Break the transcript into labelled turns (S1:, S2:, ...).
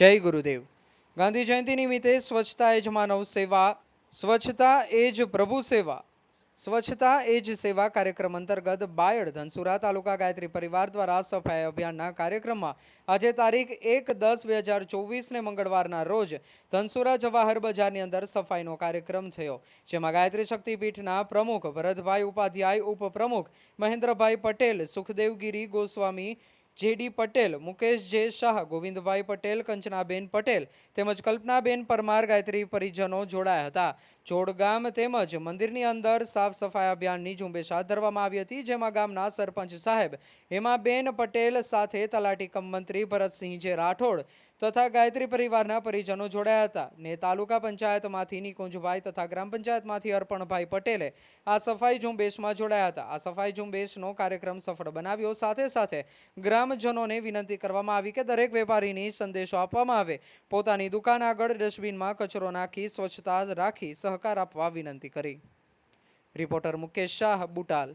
S1: જય ગુરુદેવ. ગાંધી જયંતિ નિમિત્તે સ્વચ્છતા એ જ માનવ સેવા, સ્વચ્છતા એ જ પ્રભુ સેવા, સ્વચ્છતા એ જ સેવા કાર્યક્રમ અંતર્ગત બાયડ ધનસુરા તાલુકા ગાયત્રી પરિવાર દ્વારા સફાઈ અભિયાનના કાર્યક્રમમાં આજે તારીખ એક દસ બે હજાર ચોવીસને મંગળવારના રોજ ધનસુરા જવાહર બજારની અંદર સફાઈનો કાર્યક્રમ થયો, જેમાં ગાયત્રી શક્તિપીઠના પ્રમુખ ભરતભાઈ ઉપાધ્યાય, ઉપપ્રમુખ મહેન્દ્રભાઈ પટેલ, સુખદેવગીરી ગોસ્વામી જેડી પટેલ, મુકેશ જે શાહ, ગોવિંદભાઈ પટેલ, કંચનાબેન પટેલ તેમજ કલ્પનાબેન પરમાર ગાયત્રી પરિજનો જોડાયા હતા. જોડગામ તેમજ મંદિરની અંદર સાફ સફાઈ અભિયાનની ઝુંબેશ હાથ ધરવામાં આવી હતી, જેમાં ગામના સરપંચ સાહેબ હેમાબેન પટેલ સાથે તલાટી કમ મંત્રી ભરતસિંહ જે રાઠોડ તથા ગાયત્રી પરિવારના પરિજનો જોડાયા હતા. ને તાલુકા પંચાયતમાંથી નિકુંજભાઈ તથા ગ્રામ પંચાયતમાંથી અર્પણભાઈ પટેલે આ સફાઈ ઝુંબેશમાં જોડાયા હતા. આ સફાઈ ઝુંબેશનો કાર્યક્રમ સફળ બનાવ્યો. સાથે સાથે ગ્રામજનોને વિનંતી કરવામાં આવી કે દરેક વેપારીની સંદેશો આપવામાં આવે. પોતાની દુકાન આગળ ડસ્ટબિનમાં કચરો નાખી સ્વચ્છતા રાખી સહકાર આપવા વિનંતી કરી. રિપોર્ટર મુકેશ શાહ, બુટાલ.